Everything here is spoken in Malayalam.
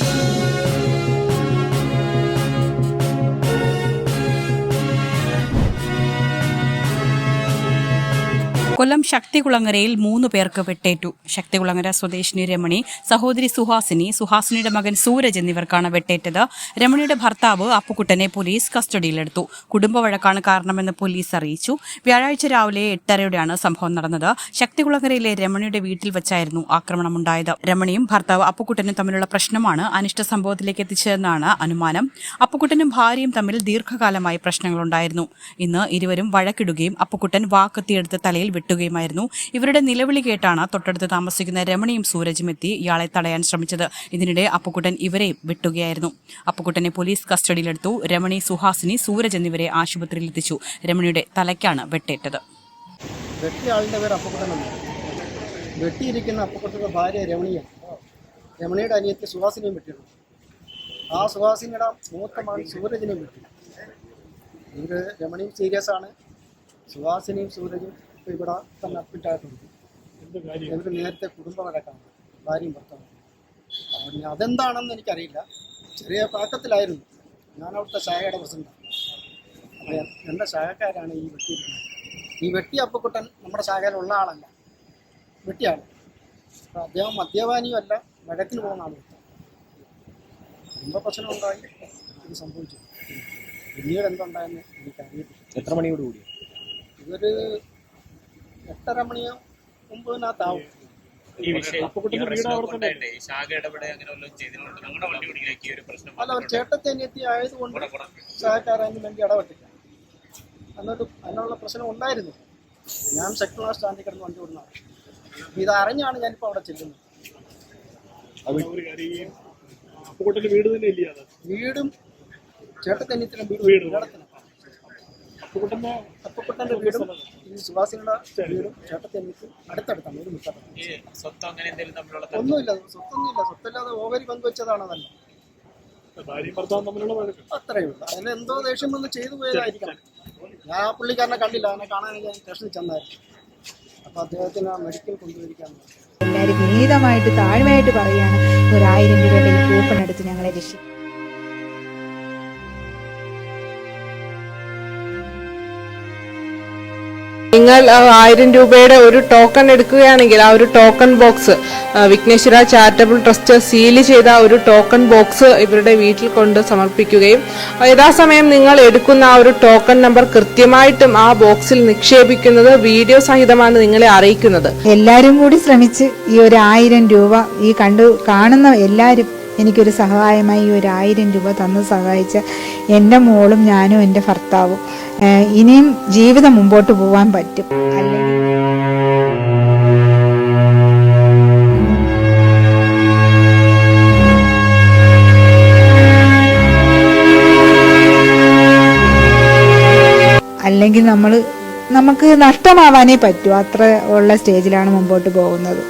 Thank you. കൊല്ലം ശക്തികുളങ്ങരയിൽ മൂന്ന് പേർക്ക് വെട്ടേറ്റു. ശക്തികുളങ്ങര സ്വദേശിനി രമണി സഹോദരി സുഹാസിനി സുഹാസിനിയുടെ മകൻ സൂരജ് എന്നിവർക്കാണ് വെട്ടേറ്റത്. രമണിയുടെ ഭർത്താവ് അപ്പുക്കുട്ടനെ പോലീസ് കസ്റ്റഡിയിലെടുത്തു. കുടുംബ വഴക്കാണ് കാരണമെന്ന് പോലീസ് അറിയിച്ചു. വ്യാഴാഴ്ച രാവിലെ എട്ടരയോടെയാണ് സംഭവം നടന്നത്. ശക്തികുളങ്ങരയിലെ രമണിയുടെ വീട്ടിൽ വെച്ചായിരുന്നു ആക്രമണമുണ്ടായത്. രമണിയും ഭർത്താവ് അപ്പുക്കുട്ടനും തമ്മിലുള്ള പ്രശ്നമാണ് അനിഷ്ട സംഭവത്തിലേക്ക് എത്തിച്ചതെന്നാണ് അനുമാനം. അപ്പുക്കുട്ടനും ഭാര്യയും തമ്മിൽ ദീർഘകാലമായി പ്രശ്നങ്ങളുണ്ടായിരുന്നു. ഇന്ന് ഇരുവരും വഴക്കിടുകയും അപ്പുക്കുട്ടൻ വാക്കത്തിയെടുത്ത് തലയിൽ വെട്ടുകയുമായിരുന്നു ഇവരുടെ നിലവിളി കേട്ടാണ് തൊട്ടടുത്ത് താമസിക്കുന്ന രമണിയും സൂരജും എത്തി ഇയാളെ തടയാൻ ശ്രമിച്ചത്. ഇതിനിടെ അപ്പുക്കുട്ടൻ ഇവരെയും വെട്ടുകയായിരുന്നു. അപ്പുക്കുട്ടനെ പോലീസ് കസ്റ്റഡിയിലെടുത്തു. രമണി സുഹാസിനി സൂരജ് എന്നിവരെ ആശുപത്രിയിൽ എത്തിച്ചു രമണിയുടെ തലയ്ക്കാണ് വെട്ടേറ്റത്. വെട്ടിയിരിക്കുന്ന അപ്പക്കുട്ടന്റെ ഭാര്യ രമണിയാണ്. രമണിയുടെ അനിയത്തി സുഹാസിനെയും വെട്ടിയിരുന്നു. ആ സുഹാസിനിയുടെ മൂത്ത മകൻ സൂരജിനെയും വെട്ടി ഇവർ രമണിയും സീരിയസ് ആണ്. സുഹാസിനിയും സൂരജും ഇപ്പോൾ ഇവിടെ തന്നെ അഡ്മിറ്റായിട്ടുണ്ട് ഇവർ നേരത്തെ കുടുംബ വഴക്കാണ് ഭാര്യയും ഭർത്താവും. അപ്പോൾ ഇനി അതെന്താണെന്ന് എനിക്കറിയില്ല. ചെറിയ പാക്കത്തിലായിരുന്നു ഞാൻ അവിടുത്തെ ചായയുടെ പ്രസിഡന്റാണ് അപ്പോൾ എന്റെ ശാഖക്കാരാണ് ഈ വെട്ടിയിരിക്കുന്നത് ഈ വെട്ടി അപ്പക്കുട്ടൻ നമ്മുടെ ശാഖയിലുള്ള ആളല്ല. വെട്ടിയാണ്. അപ്പോൾ അദ്ദേഹം മദ്യപാനിയും അല്ല വഴക്കിന് പോകുന്ന ആളും കുടുംബ പ്രശ്നം ഉണ്ടായി? ഇത് സംഭവിച്ചു? പിന്നീട് എന്തുണ്ടായെന്ന് എനിക്കറിയില്ല. എത്ര മണിയോട് കൂടി ഇതൊരു എട്ടര മണിയോ ഒമ്പതിനകത്താവും. ഈ വിഷയം അപ്പുകുട്ടന്റെ ഈ വീട് പ്രശ്നം അവിടെ തന്നെ കൊണ്ടല്ലേ ഈ ശാഖ ഇടപെടെ അങ്ങനെ വല്ലതും ചെയ്തിട്ടുണ്ട്? നമ്മുടെ വണ്ടി ഓടിക്കിലേക്ക് ഈ ഒരു പ്രശ്നം അല്ല ഒരു ചേട്ടത്തനിയത്തി ആയതുകൊണ്ട് കൂടെ കൂടെ സഹകാരാനും വേണ്ടി ഇടപെട്ടില്ല. അന്നൊരു അതിനുള്ള പ്രശ്നം ഉണ്ടായിരുന്നു. ഞാൻ സെക്ടർ സ്റ്റാൻഡിൽ കിടന്ന് വണ്ടി വിടുന്നതാണ് ഇത് അറിഞ്ഞാണ് ഞാനിപ്പോൾ അവിടെ ചെല്ലുന്നത്. വീടും ചേട്ടത്തെ അനിയത്തിനും വീട് തന്നെ വീടും ചേട്ടത്തനിയത്തിനും അപ്പുകുട്ടന്റെ അപ്പക്കുട്ടന്റെ വീടും ഈ വീടും ചേട്ടത്തനിയത്തും അടുത്തടുത്താണ് ഒരു തമ്മിലുള്ള ഒന്നുമില്ല സ്വത്തൊന്നുമില്ല. സ്വത്തല്ലാതെ ഓവരി പങ്കുവെച്ചതാണ് അതല്ല. ഭാര്യയും ഭർത്താവും തമ്മിലുള്ള വഴക്ക്. അത്രയേ അതിന് എന്തോ ദേഷ്യം വന്ന് ചെയ്തു പോയതായിരിക്കണം. ഞാൻ ആ പുള്ളിക്കാരനെ കണ്ടില്ല. അതിനെ കാണാൻ ഞാൻ സ്റ്റേഷനിൽ ചെന്നായിരുന്നു. അപ്പോൾ അദ്ദേഹത്തിന് ആ മെഡിക്കൽ കൊണ്ടുപോയിരിക്കാൻ എല്ലാവരും വിനീതമായിട്ട് താഴ്മയായിട്ട് പറയുകയാണ്. ഒരായിരം രൂപയുടെ ഈ കൂപ്പൺ എടുത്ത് ഞങ്ങളെ രക്ഷിക്കും നിങ്ങൾ ആയിരം രൂപയുടെ ഒരു ടോക്കൺ എടുക്കുകയാണെങ്കിൽ ആ ഒരു token box Vighneshwara charitable trust seal ചെയ്ത ഒരു ടോക്കൺ ബോക്സ് ഇവരുടെ വീട്ടിൽ കൊണ്ട് സമർപ്പിക്കുകയും യഥാസമയം നിങ്ങൾ എടുക്കുന്ന ആ ഒരു ടോക്കൺ നമ്പർ കൃത്യമായിട്ടും ആ ബോക്സിൽ നിക്ഷേപിക്കുന്നത് വീഡിയോ സഹിതമാണ് നിങ്ങളെ അറിയിക്കുന്നത്. എല്ലാവരും കൂടി ശ്രമിച്ച് ഈ ഒരു ആയിരം രൂപ ഈ കണ്ടു കാണുന്ന എല്ലാവരും എനിക്കൊരു സഹായമായി ഒരു ആയിരം രൂപ തന്ന് സഹായിച്ച എന്റെ മോളും ഞാനും എന്റെ ഭർത്താവും ഇനിയും ജീവിതം മുമ്പോട്ട് പോകാൻ പറ്റും. അല്ലെങ്കിൽ അല്ലെങ്കിൽ നമ്മൾ നമുക്ക് നഷ്ടമാവാനേ പറ്റൂ. അത്ര ഉള്ള സ്റ്റേജിലാണ് മുമ്പോട്ട് പോകുന്നത്.